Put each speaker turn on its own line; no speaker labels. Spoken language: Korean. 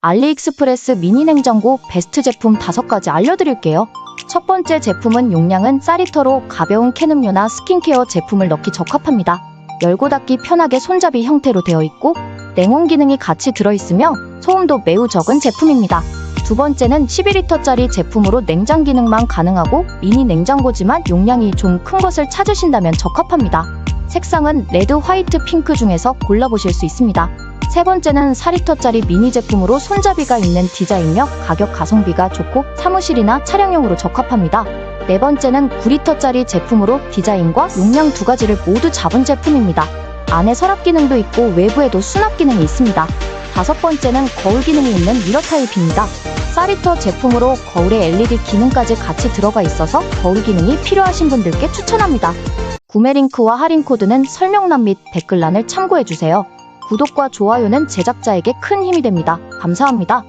알리익스프레스 미니 냉장고 베스트 제품 5가지 알려드릴게요. 첫 번째 제품은 용량은 4리터로 가벼운 캔 음료나 스킨케어 제품을 넣기 적합합니다. 열고 닫기 편하게 손잡이 형태로 되어 있고 냉온 기능이 같이 들어있으며 소음도 매우 적은 제품입니다. 두 번째는 11리터짜리 제품으로 냉장 기능만 가능하고 미니 냉장고지만 용량이 좀 큰 것을 찾으신다면 적합합니다. 색상은 레드, 화이트, 핑크 중에서 골라보실 수 있습니다. 세 번째는 4리터짜리 미니 제품으로 손잡이가 있는 디자인며 가격 가성비가 좋고 사무실이나 차량용으로 적합합니다. 네 번째는 9리터짜리 제품으로 디자인과 용량 두 가지를 모두 잡은 제품입니다. 안에 서랍 기능도 있고 외부에도 수납 기능이 있습니다. 다섯 번째는 거울 기능이 있는 미러 타입입니다. 4리터 제품으로 거울에 LED 기능까지 같이 들어가 있어서 거울 기능이 필요하신 분들께 추천합니다. 구매 링크와 할인 코드는 설명란 및 댓글란을 참고해주세요. 구독과 좋아요는 제작자에게 큰 힘이 됩니다. 감사합니다.